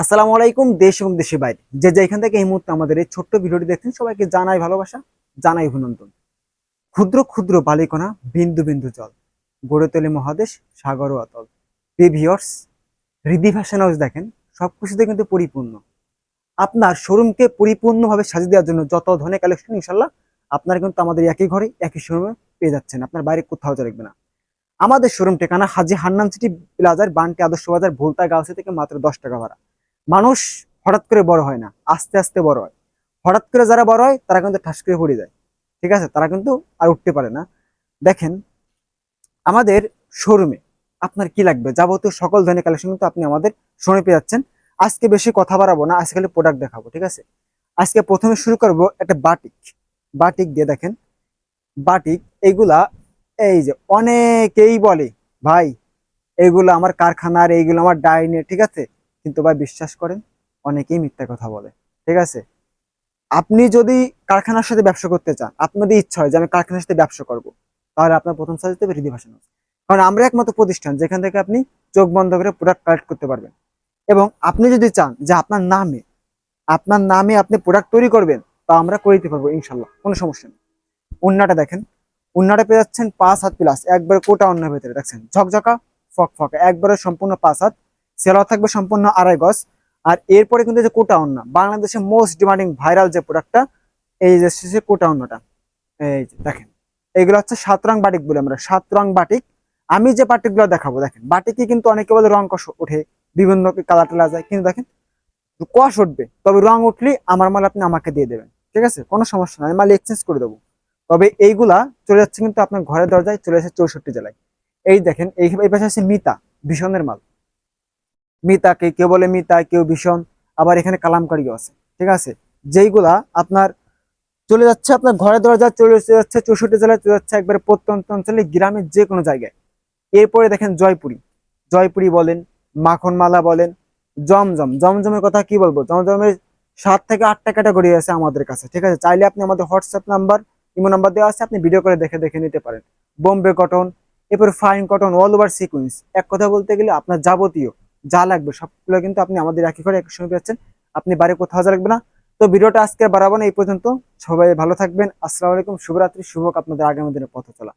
আসসালামু আলাইকুম, দেশ এবং দেশের বাইরে। যে যেখান থেকে এই মুহূর্তে আমাদের এই ছোট্ট ভিডিওটি দেখছেন, সবাইকে জানাই ভালোবাসা, জানাই অভিনন্দন। ক্ষুদ্র ক্ষুদ্র বালিকণা, বিন্দু বিন্দু জল, গড়ে তোলে মহাদেশ, সাগর ও অতল। হৃদি ভাষণ হাউস দেখেন সব কিছুতে কিন্তু পরিপূর্ণ। আপনার শোরুমকে পরিপূর্ণভাবে সাজিয়ে দেওয়ার জন্য যত ধরনের কালেকশন ইনশাল্লাহ আপনারা কিন্তু আমাদের একই ঘরে, একই শোরুমে পেয়ে যাচ্ছেন। আপনার বাইরে কোথাও যা লাগবে না। আমাদের শোরুম ঠিকানা হাজি হান্নান সিটি প্লাজার বান্টি আদর্শ বাজার, ভুলতা গাউসি থেকে মাত্র দশ টাকা ভাড়া। মানুষ হঠাৎ করে বড় হয় না, আস্তে আস্তে বড় হয়। হঠাৎ করে যারা বড় হয়, তারা কিন্তু ঠাস করে পড়ে যায়। ঠিক আছে? তারা কিন্তু আর উঠতে পারে না। দেখেন, আমাদের শোরুমে আপনার কি লাগবে? যাবতীয় সকল ধরনের কালেকশন কিন্তু আপনি আমাদের শোরুমে পেয়ে যাচ্ছেন। আজকে বেশি কথা বাড়াবো না, আজকে খালি প্রোডাক্ট দেখাবো, ঠিক আছে? আজকে প্রথমে শুরু করব একটা বাটিক বাটিক দিয়ে দেখেন। বাটিক এইগুলা এই যে অনেকেই বলে, ভাই এইগুলো আমার কারখানার এইগুলো আমার ডাইনে ঠিক আছে? কিন্তু ভাই বিশ্বাস করেন, অনেকেই মিথ্যা কথা বলে। ঠিক আছে? আপনি যদি কারখানার সাথে ব্যবসা করতে চান, আপনাদের ইচ্ছা হয় যে আমি কারখানার সাথে ব্যবসা করব, তাহলে আপনার প্রথম সাজ দেবে হৃদি ভাষণ কারণ আমরা একমাত্র প্রতিষ্ঠান, যেখান থেকে আপনি চোখ বন্ধ করে প্রোডাক্ট কালেক্ট করতে পারবেন। এবং আপনি যদি চান যে আপনার নামে আপনার নামে আপনি প্রোডাক্ট তৈরি করবেন, তা আমরা করে দিতে পারব ইনশাল্লাহ কোনো সমস্যা নেই। উন্নাটা দেখেন, উন্নাটা পেয়ে যাচ্ছেন পাঁচ হাত প্লাস একবার কোটা অন্যের ভেতরে, দেখছেন? ঝকঝকা ফক ফক একবারে সম্পূর্ণ পাঁচ হাত সেলাও থাকবে সম্পূর্ণ আড়াই গজ। আর এরপরে কিন্তু যে কোটা অন্য বাংলাদেশের মোস্ট ডিমান্ডিং ভাইরাল যে প্রোডাক্টটা এই যে সে কোটা অন্যটা। এই যে দেখেন, এগুলো হচ্ছে সাত রং বাটিক বলে আমরা, সাত রং বাটিক। আমি যে বাটিকগুলো দেখাবো, দেখেন, বাটিকে কিন্তু অনেকে বলে রং কষ ওঠে, বিভিন্ন কালার টালা যায়, কিন্তু দেখেন, কষ উঠবে, তবে রং উঠলে আমার মাল আপনি আমাকে দিয়ে দেবেন, ঠিক আছে? কোনো সমস্যা নাই মাল এক্সচেঞ্জ করে দেবো। তবে এইগুলা চলে যাচ্ছে কিন্তু আপনার ঘরের দরজায়, চলে যাচ্ছে চৌষট্টি জেলায়। এই দেখেন এই পাশে আছে মিতা, ভীষণের মাল। মিতাকে, কেউ বলে মিতা, কেউ ভীষণ, আবার এখানে কালামকারিও আছে, ঠিক আছে? যেইগুলা আপনার চলে যাচ্ছে, আপনার ঘরের দরজা চলে যাচ্ছে, চৌষট্টি জেলায় চলে যাচ্ছে, একবারে প্রত্যন্ত অঞ্চলে, গ্রামের যে কোনো জায়গায়। এরপরে দেখেন জয়পুরি। জয়পুরি বলেন, মাখনমালা বলেন, জমজম। জমজমের কথা কি বলব? জমজমের সাত থেকে আটটা ক্যাটাগরি আছে আমাদের কাছে, ঠিক আছে? চাইলে আপনি আমাদের হোয়াটসঅ্যাপ নাম্বার, ইমো নাম্বার দেওয়া আছে, আপনি ভিডিও করে দেখে দেখে নিতে পারেন। বোম্বে কটন, এরপর fine cotton, all over sequence. এক কথা বলতে গেলে আপনার যাবতীয় যা লাগবে, সবগুলো কিন্তু আপনি আমাদের একই করে একই সঙ্গে পাচ্ছেন আপনি বাইরে কোথাও যা লাগবে না। তো ভিডিওটা আজকে বাড়াবো না, এই পর্যন্ত। সবাই ভালো থাকবেন। আসসালামু আলাইকুম। শুভরাত্রি। শুভক আপনাদের আগামী দিনের পথ চলা।